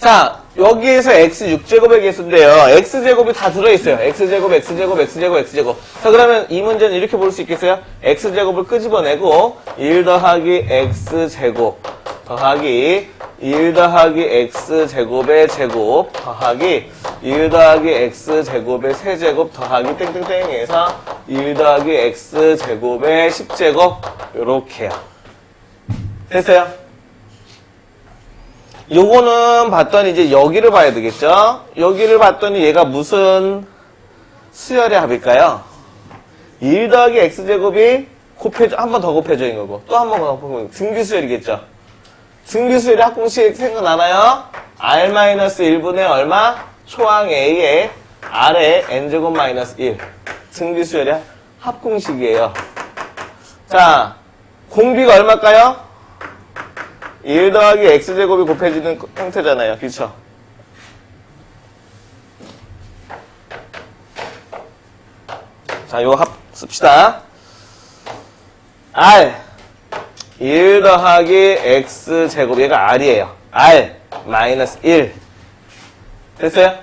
자, 여기에서 x 6제곱의 개수인데요. x제곱이 다 들어있어요. x제곱, x제곱, x제곱, x제곱. 자, 그러면 이 문제는 이렇게 볼 수 있겠어요? x제곱을 끄집어내고 1 더하기 x제곱 더하기 1 더하기 x제곱의 제곱 더하기 1 더하기 x제곱의 세제곱 더하기 땡땡땡에서 1 더하기 x제곱의 10제곱 요렇게요. 됐어요? 요거는 봤더니 이제 여기를 봐야 되겠죠? 여기를 봤더니 얘가 무슨 수열의 합일까요? 1 더하기 x제곱이 곱해져, 한 번 더 곱해져인 거고, 또 한 번 더 곱해져. 등비수열이겠죠? 등비수열이 합공식 생각나나요? r-1분의 얼마? 초항 a에 r에 n제곱 마이너스 1. 등비수열이 합공식이에요. 자, 공비가 얼마일까요? 1 더하기 x제곱이 곱해지는 형태잖아요. 그쵸? 자, 요거 합, 씁시다. r. 1 더하기 x제곱. 얘가 r이에요. r. 마이너스 1. 됐어요?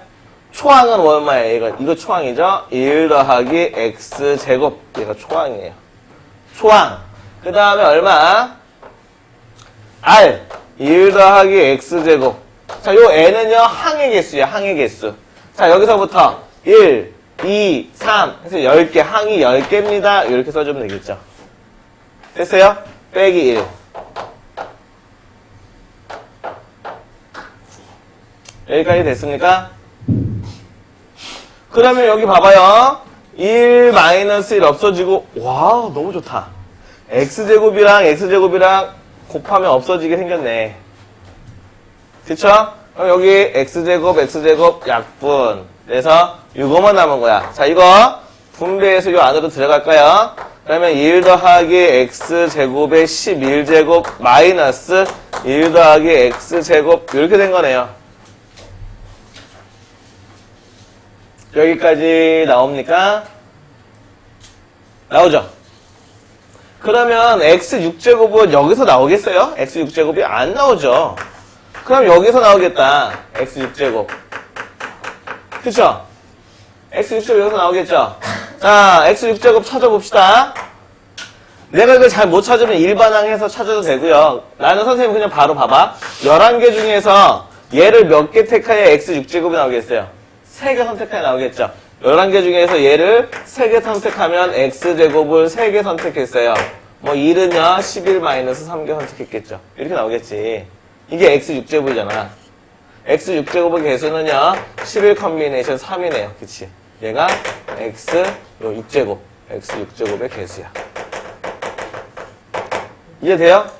초항은 얼마예요? 얘가, 이거 초항이죠? 1 더하기 x제곱. 얘가 초항이에요. 초항. 그 다음에 얼마? R 1 더하기 x제곱. 자, 요 n은요 항의 개수야 항의 개수. 자 여기서부터 1, 2, 3 해서 10개 항이 10개입니다. 이렇게 써주면 되겠죠. 됐어요? 빼기 1 여기까지 됐습니까? 그러면 여기 봐봐요. 1 마이너스 1 없어지고 와 너무 좋다. X제곱이랑 x제곱이랑 곱하면 없어지게 생겼네. 그쵸? 그럼 여기 x제곱, x제곱, 약분. 그래서 이거만 남은 거야. 자, 이거 분배해서 요 안으로 들어갈까요? 그러면 1 더하기 x제곱의 11제곱 마이너스 1 더하기 x제곱 이렇게 된 거네요. 여기까지 나옵니까? 나오죠? 그러면 x6제곱은 여기서 나오겠어요? x6제곱이 안 나오죠. 그럼 여기서 나오겠다. x6제곱. 그쵸? x6제곱 여기서 나오겠죠? 자, x6제곱 찾아봅시다. 내가 이걸 잘 못 찾으면 일반항해서 찾아도 되고요. 나는 선생님 그냥 바로 봐봐. 11개 중에서 얘를 몇 개 택하야 x6제곱이 나오겠어요? 3개 선택하야 나오겠죠? 11개 중에서 얘를 3개 선택하면 x제곱을 3개 선택했어요. 뭐 1은요 11-3개 선택했겠죠. 이렇게 나오겠지. 이게 x6제곱이잖아. x6제곱의 개수는요 11 컨비네이션 3이네요. 그치? 얘가 x 요 6제곱 x6제곱의 개수야. 이해돼요?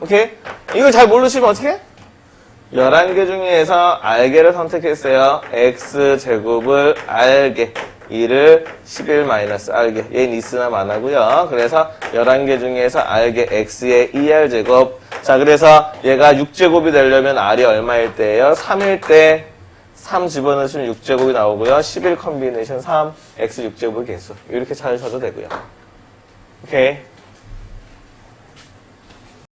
오케이? 이걸 잘 모르시면 어떻게? 11개 중에서 알게를 선택했어요. x제곱을 알게. 2를 11-알게. 얘는 있으나 마나고요 그래서 11개 중에서 알게 x의 2r제곱. 자, 그래서 얘가 6제곱이 되려면 r이 얼마일 때예요? 3일 때 3 집어넣으시면 6제곱이 나오고요. 11 컨비네이션 3, x 6제곱 개수. 이렇게 찾으셔도 되고요. 오케이.